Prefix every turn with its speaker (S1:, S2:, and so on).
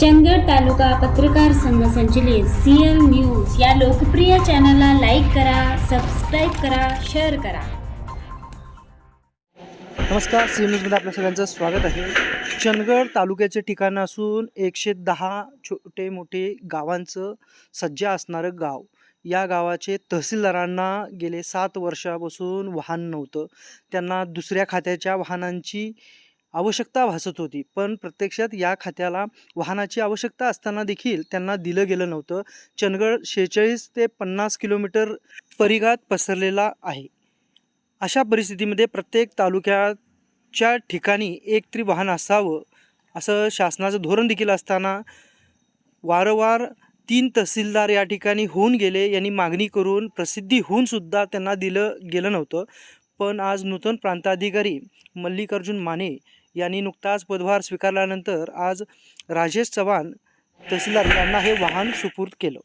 S1: चंदगड तालुका पत्रकार संघ संचलित सीएल न्यूज या लोकप्रिय चॅनलला लाईक करा सबस्क्राईब करा शेअर करा.
S2: नमस्कार सी न्यूजमध्ये आपल्या सगळ्यांचं स्वागत आहे. चंदगड तालुक्याचे ठिकाण असून एकशे दहा छोटे मोठे गावांचं सज्जा असणारं गाव. या गावाचे तहसीलदारांना गेले सात वर्षापासून वाहन नव्हतं. त्यांना दुसऱ्या खात्याच्या वाहनांची आवश्यकता भासत होती. पण प्रत्यक्षात या खात्याला वाहनाची आवश्यकता असताना देखील त्यांना दिलं गेलं नव्हतं. चंदगड शेहेचाळीस ते पन्नास किलोमीटर परिघात पसरलेला आहे. अशा परिस्थितीमध्ये प्रत्येक तालुक्याच्या ठिकाणी एक तरी वाहन असावं असं शासनाचं धोरण देखील असताना वारंवार तीन तहसीलदार या ठिकाणी होऊन गेले. यांनी मागणी करून प्रसिद्धी होऊनसुद्धा त्यांना दिलं गेलं नव्हतं. पण आज नूतन प्रांताधिकारी मल्लिकार्जुन माने यांनी नुकताच पदभार स्वीकारल्यानंतर आज राजेश चव्हाण तहसीलदार यांना हे वाहन सुपूर्द केलं.